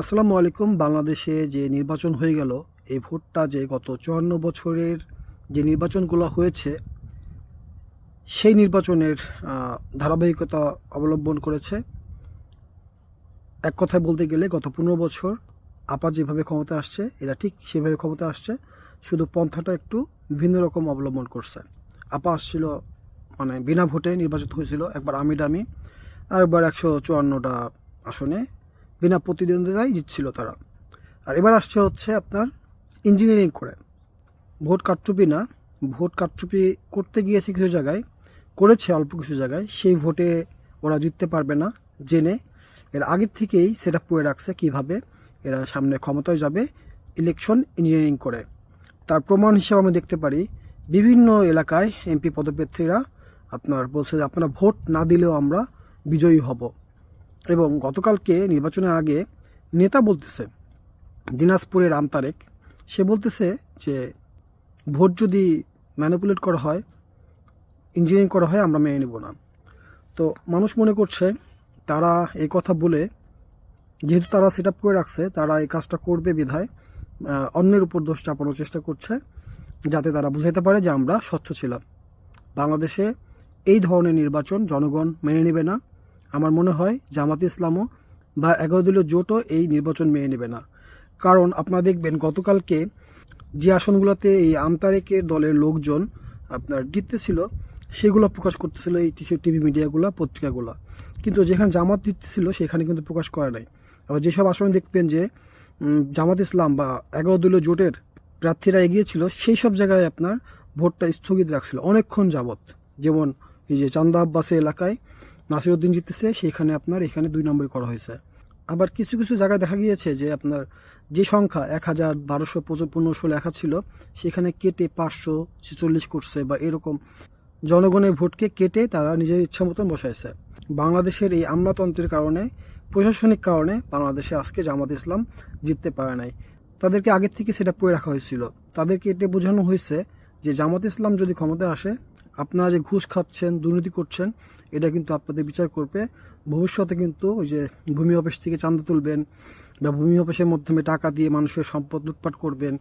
আসসালামু আলাইকুম। বাংলাদেশে যে নির্বাচন হয়ে গেল, এই ভোটটা যে গত চুয়ান্ন বছরের যে নির্বাচনগুলো হয়েছে, সেই নির্বাচনের ধারাবাহিকতা অবলম্বন করেছে। এক কথায় বলতে গেলে গত পনেরো বছর আপা যেভাবে ক্ষমতা আসছে, এরা ঠিক সেভাবে ক্ষমতা আসছে, শুধু পন্থাটা একটু ভিন্ন রকম অবলম্বন করছে। আপা আসছিল মানে বিনা ভোটে নির্বাচিত হয়েছিল, একবার আমি ডামি আর একবার একশো চুয়ান্নটা আসনে বিনা প্রতিদ্বন্দ্বিতায় জিতছিল তারা। আর এবার আসছে হচ্ছে আপনার ইঞ্জিনিয়ারিং করে। ভোট কারচুপি না, ভোট কারচুপি করতে গিয়েছে কিছু জায়গায়, করেছে অল্প কিছু জায়গায়, সেই ভোটে ওরা জিততে পারবে না জেনে। এর আগের থেকেই সেট আপ করে রাখছে কীভাবে, এরা সামনে ক্ষমতায় যাবে ইলেকশন ইঞ্জিনিয়ারিং করে। তার প্রমাণ হিসেবে আমরা দেখতে পারি, বিভিন্ন এলাকায় এমপি পদপ্রার্থীরা আপনার বলছে যে আপনারা ভোট না দিলেও আমরা বিজয়ী হব। এবং গতকালকে নির্বাচনের আগে নেতা বলতেছে, দিনাজপুরের রাম তারেক। সে বলতেছে যে, ভোট যদি ম্যানিপুলেট করা হয়, ইঞ্জিনিয়ারিং করা হয়, আমরা মেনে নেব না। তো মানুষ মনে করছে, তারা এই কথা বলে, যেহেতু তারা সেট আপ করে রাখছে, তারা এই কাজটা করবে বিধায় অন্যের উপর দোষ চাপানোর চেষ্টা করছে, যাতে তারা বুঝাইতে পারে যে আমরা স্বচ্ছ ছিলাম। বাংলাদেশে এই ধরনের নির্বাচন জনগণ মেনে নেবে না। আমার মনে হয় জামাত ইসলামও বা এগারো দলীয় জোটও এই নির্বাচন মেনে নেবে না। কারণ আপনারা দেখবেন গতকালকে যে আসনগুলোতে এই আমতারেকের দলের লোকজন আপনার জিততেছিল সেগুলো প্রকাশ করতেছিল এই টিভি মিডিয়াগুলো, পত্রিকাগুলো। কিন্তু যেখানে জামাত জিততেছিল সেখানে কিন্তু প্রকাশ করা নাই। আবার যেসব আসনে দেখবেন যে জামাত ইসলাম বা এগারো দলীয় জোটের প্রার্থীরা এগিয়েছিল সেই সব জায়গায় আপনার ভোটটা স্থগিত রাখছিল অনেকক্ষণ যাবত যেমন এই যে চান্দা আব্বাসের এলাকায় নাসিরউদ্দিন জিততেছে সেখানে আপনার এখানে দুই নম্বর করা হয়েছে। আবার কিছু কিছু জায়গায় দেখা গিয়েছে যে আপনার যে সংখ্যা, এক হাজার বারোশো পনেরোশো লেখা ছিল, সেখানে কেটে পাঁচশো ছেচল্লিশ করছে বা এরকম জনগণের ভোটকে কেটে তারা নিজের ইচ্ছা মতন বসাইছে। বাংলাদেশের এই আমলাতন্ত্রের কারণে, প্রশাসনিক কারণে বাংলাদেশে আজকে জামাত ইসলাম জিততে পারে নাই। তাদেরকে আগের থেকে সেটা পড়ে রাখা হয়েছিল। তাদেরকে এটা বোঝানো হয়েছে যে জামাত ইসলাম যদি ক্ষমতায় আসে আপনারা যে ঘুষ খাচ্ছেন, দুর্নীতি করছেন, এটা কিন্তু আপনাদের বিচার করবে। ভবিষ্যতে কিন্তু ওই যে ভূমি অফিস থেকে চাঁদা তুলবেন বা ভূমি অফিসের মাধ্যমে টাকা দিয়ে মানুষের সম্পদ লুটপাট করবেন,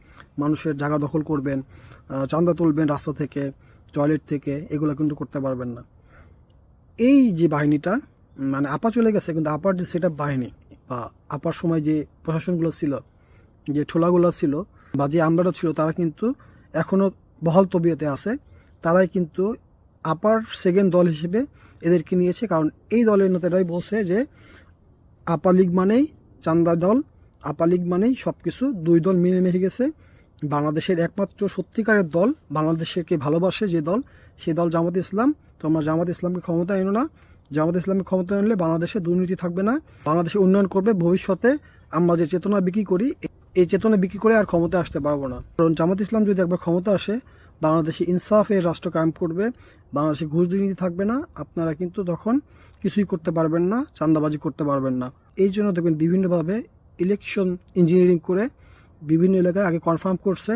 মানুষের জায়গা দখল করবেন চাঁদা তুলবেন রাস্তা থেকে, টয়লেট থেকে, এগুলো কিন্তু করতে পারবেন না। এই যে বাহিনীটা মানে আপা চলে গেছে, কিন্তু আপার যে সেটা বাহিনী বা আপার সময় যে প্রশাসনগুলো ছিল, যে ঠোলাগুলো ছিল বা যে আমলারা ছিল, তারা কিন্তু এখনও বহাল তবিয়তে আছে। তারাই কিন্তু আপার সেকেন্ড দল হিসেবে এদেরকে নিয়েছে। কারণ এই দলের নেতারাই বলছে যে আপা লীগ মানেই চান্দা দল আপা লীগ মানেই সব কিছু দুই দল মিলে মিশে গেছে। বাংলাদেশের একমাত্র সত্যিকারের দল, বাংলাদেশকে ভালোবাসে যে দল সেই দল জামাত ইসলাম। তোমরা জামাত ইসলামকে ক্ষমতা এনো না। জামাত ইসলামকে ক্ষমতা আনলে বাংলাদেশে দুর্নীতি থাকবে না। বাংলাদেশে উন্নয়ন করবে। ভবিষ্যতে আমরা যে চেতনা বিক্রি করি এই চেতনা বিক্রি করে আর ক্ষমতা আসতে পারব না। কারণ জামাত ইসলাম যদি একবার ক্ষমতা আসে বাংলাদেশে ইনসাফের রাষ্ট্র কায়েম করবে, বাংলাদেশে ঘুষ দুর্নীতি থাকবে না, আপনারা কিন্তু তখন কিছুই করতে পারবেন না চান্দাবাজি করতে পারবেন না। এই জন্য দেখবেন বিভিন্নভাবে ইলেকশন ইঞ্জিনিয়ারিং করে বিভিন্ন এলাকায় আগে কনফার্ম করছে,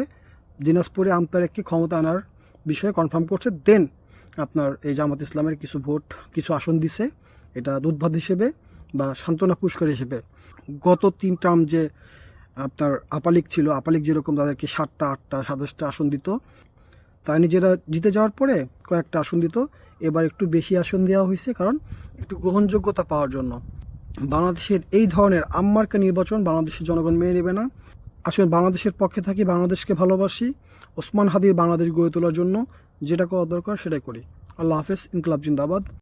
দিনাজপুরে আমতারেককে ক্ষমতা আনার বিষয়ে কনফার্ম করছে দেন আপনার এই জামাত ইসলামের কিছু ভোট, কিছু আসন দিছে, এটা দুধভাত হিসেবে বা সান্ত্বনা পুরস্কার হিসেবে। গত তিন টার্ম যে আপনার আপালিক ছিল, আপালিক যেরকম তাদেরকে সাতটা, আটটা, সাতাশটা আসন দিত তারা নিজেরা জিতে যাওয়ার পরে কয়েকটা আসন দিত। এবার একটু বেশি আসন দেওয়া হয়েছে কারণ একটু গ্রহণযোগ্যতা পাওয়ার জন্য। বাংলাদেশের এই ধরনের আম্মার্কা নির্বাচন বাংলাদেশের জনগণ মেনে নেবে না। আসলে বাংলাদেশের পক্ষে থাকি, বাংলাদেশকে ভালোবাসি। ওসমান হাদির বাংলাদেশ গড়ে তোলার জন্য যেটা করা দরকার সেটাই করি। আল্লাহ হাফেজ, ইনকলাব জিন্দাবাদ।